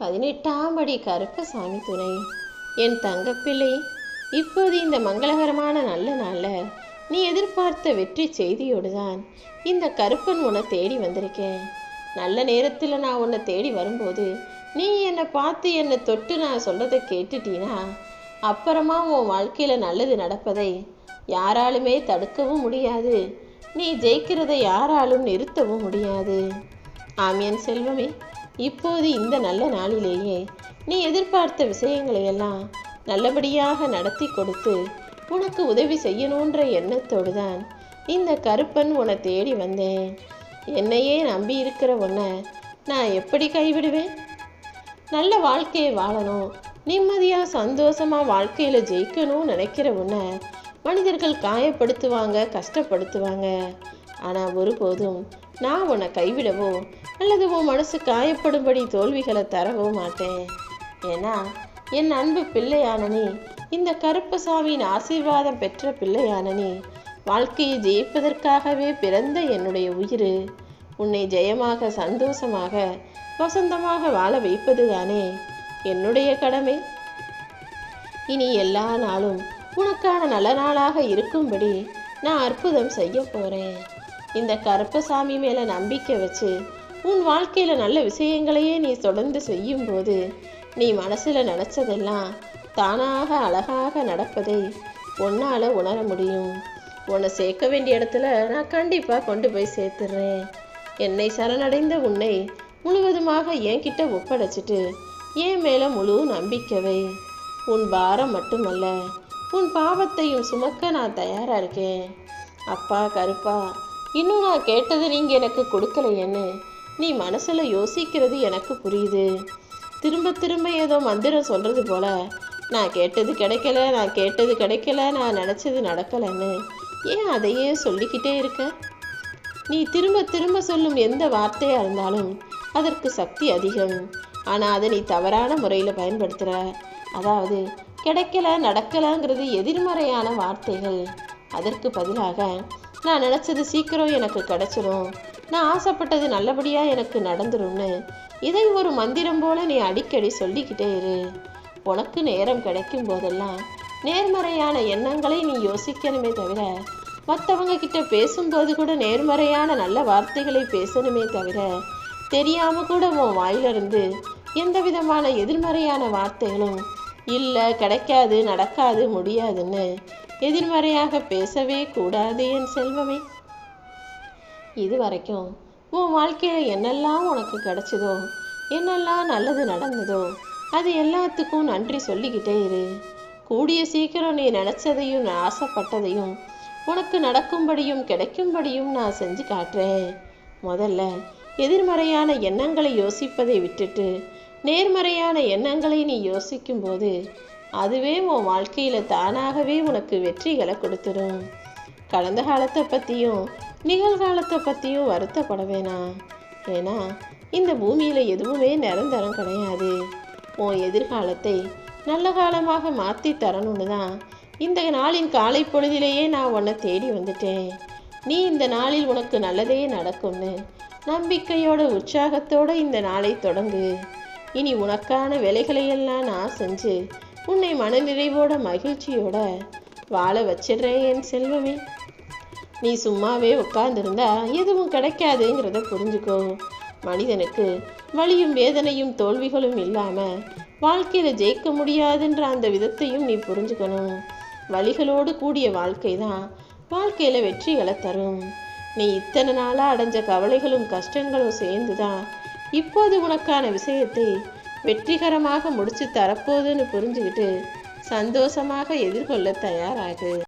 பதினெட்டாம் படி கருப்பசாமி துணை. என் தங்கப்பிள்ளை இப்போது இந்த மங்களகரமான நல்ல நாளில் நீ எதிர்பார்த்த வெற்றி செய்தியோடு தான் இந்த கருப்பன் உன்னை தேடி வந்திருக்கேன். நல்ல நேரத்தில் நான் உன்னை தேடி வரும்போது நீ என்னை பார்த்து என்னை தொட்டு நான் சொல்கிறத கேட்டுட்டீனா? அப்புறமா உன் வாழ்க்கையில் நல்லது நடப்பதை யாராலுமே தடுக்கவும் முடியாது. நீ ஜெயிக்கிறதை யாராலும் நிறுத்தவும் முடியாது. ஆமியன் செல்வமே இப்போது இந்த நல்ல நாளிலேயே நீ எதிர்பார்த்த விஷயங்களை எல்லாம் நல்லபடியாக நடத்தி கொடுத்து உனக்கு உதவி செய்யணுன்ற எண்ணத்தோடு தான் இந்த கருப்பன் உன்னை தேடி வந்தேன். என்னையே நம்பி இருக்கிற உன்னை நான் எப்படி கைவிடுவேன்? நல்ல வாழ்க்கையை வாழணும் நிம்மதியாக சந்தோஷமாக வாழ்க்கையில் ஜெயிக்கணும்னு நினைக்கிற உன்னை மனிதர்கள் காயப்படுத்துவாங்க கஷ்டப்படுத்துவாங்க. ஆனால் ஒருபோதும் நான் உன்னை கைவிடவோ அல்லது உன் மனசு காயப்படும்படி தோல்விகளை தரவோ மாட்டேன். ஏன்னா என் அன்பு பிள்ளையானனே நீ இந்த கருப்பசாமியின் ஆசீர்வாதம் பெற்ற பிள்ளையானனே வாழ்க்கையை ஜெயிப்பதற்காகவே பிறந்த என்னுடைய உயிர். உன்னை ஜெயமாக சந்தோஷமாக வசந்தமாக வாழ வைப்பது தானே என்னுடைய கடமை. இனி எல்லா நாளும் உனக்கான நல்ல நாளாக இருக்கும்படி நான் அற்புதம் செய்ய போகிறேன் இந்த கருப்பசாமி மேல நம்பிக்கை வச்சு உன் வாழ்க்கையில நல்ல விஷயங்களையே நீ தொடர்ந்து செய்யும்போது நீ மனசுல நினைச்சதெல்லாம் தானாக அழகாக நடப்பதை உன்னால உணர முடியும். உன்னை சேர்க்க வேண்டிய இடத்துல நான் கண்டிப்பா கொண்டு போய் சேர்த்துடுறேன் என்னை சரணடைந்த உன்னை முழுவதுமாக என்கிட்ட ஒப்படைச்சிட்டு என் மேல முழு நம்பிக்கவை உன் பாரம் மட்டுமல்ல உன் பாவத்தையும் சுமக்க நான் தயாரா இருக்கேன். அப்பா கருப்பா இன்னும் நான் கேட்டது நீங்க எனக்கு கொடுக்கலையேன்னு. நீ மனசுல யோசிக்கிறது எனக்கு புரியுது. திரும்ப திரும்ப ஏதோ மந்திரம் சொல்றது போல நான் கேட்டது கிடைக்கல நான் கேட்டது கிடைக்கல நான் நினைச்சது நடக்கலைன்னு. ஏன் அதையே சொல்லிக்கிட்டே இருக்க? நீ திரும்ப திரும்ப சொல்லும் எந்த வார்த்தையா இருந்தாலும் அதற்கு சக்தி அதிகம். ஆனா அதை நீ தவறான முறையில பயன்படுத்துற. அதாவது கிடைக்கல நடக்கலங்கிறது எதிர்மறையான வார்த்தைகள். அதற்கு பதிலாக நான் நினச்சது சீக்கிரம் எனக்கு கிடைச்சிரும். நான் ஆசைப்பட்டது நல்லபடியா எனக்கு நடந்துரும்னு. இதை ஒரு மந்திரம் போல நீ அடிக்கடி சொல்லிக்கிட்டே இரு. உனக்கு நேரம் கிடைக்கும் போதெல்லாம் நேர்மறையான எண்ணங்களை நீ யோசிக்கணுமே தவிர மற்றவங்க கிட்ட பேசும்போது கூட நேர்மறையான நல்ல வார்த்தைகளை பேசணுமே தவிர தெரியாம கூட உன் வாயிலிருந்து எந்த விதமான எதிர்மறையான வார்த்தைகளும் இல்லை கிடைக்காது நடக்காது முடியாதுன்னு எதிர்மறையாக பேசவே கூடாது என் செல்வமே. இது வரைக்கும் உன் வாழ்க்கையில் என்னெல்லாம் உனக்கு கிடைச்சதோ என்னெல்லாம் நல்லது நடந்ததோ அது எல்லாத்துக்கும் நன்றி சொல்லிக்கிட்டே இரு. கூடிய சீக்கிரம் நீ நினச்சதையும் நான் ஆசைப்பட்டதையும் உனக்கு நடக்கும்படியும் கிடைக்கும்படியும் நான் செஞ்சு காட்டுறேன். முதல்ல எதிர்மறையான எண்ணங்களை யோசிப்பதை விட்டுட்டு நேர்மறையான எண்ணங்களை நீ யோசிக்கும்போது அதுவே உன் வாழ்க்கையில் தானாகவே உனக்கு வெற்றிகளை கொடுத்துடும் கடந்த காலத்தை பற்றியும் நிகழ்காலத்தை பற்றியும் வருத்தப்பட வேணாம். ஏன்னா இந்த பூமியில் எதுவுமே நிரந்தரம் கிடையாது. உன் எதிர்காலத்தை நல்ல காலமாக மாற்றி தரணும்னு தான் இந்த நாளின் காலை பொழுதிலேயே நான் உன்னை தேடி வந்துட்டேன். நீ இந்த நாளில் உனக்கு நல்லதே நடக்கும்னு நம்பிக்கையோட உற்சாகத்தோடு இந்த நாளை தொடங்கு. இனி உனக்கான வேலைகளையெல்லாம் நான் செஞ்சு உன்னை மனநிறைவோட மகிழ்ச்சியோட வாழ வச்சிடுறேன் என் செல்வமே. நீ சும்மாவே உட்கார்ந்துருந்தா எதுவும் கிடைக்காதுங்கிறத புரிஞ்சுக்கோ. மனிதனுக்கு வலியும் வேதனையும் தோல்விகளும் இல்லாமல் வாழ்க்கையில் ஜெயிக்க முடியாதுன்ற அந்த விதத்தையும் நீ புரிஞ்சுக்கணும். வழிகளோடு கூடிய வாழ்க்கை தான் வாழ்க்கையில் வெற்றிகளை தரும். நீ இத்தனை நாளாக அடைஞ்ச கவலைகளும் கஷ்டங்களும் சேர்ந்து தான் இப்போது உனக்கான விஷயத்தை வெற்றிகரமாக முடிச்சு தரப்போகுதுன்னு புரிஞ்சுக்கிட்டு சந்தோஷமாக எதிர்கொள்ள தயாராகு.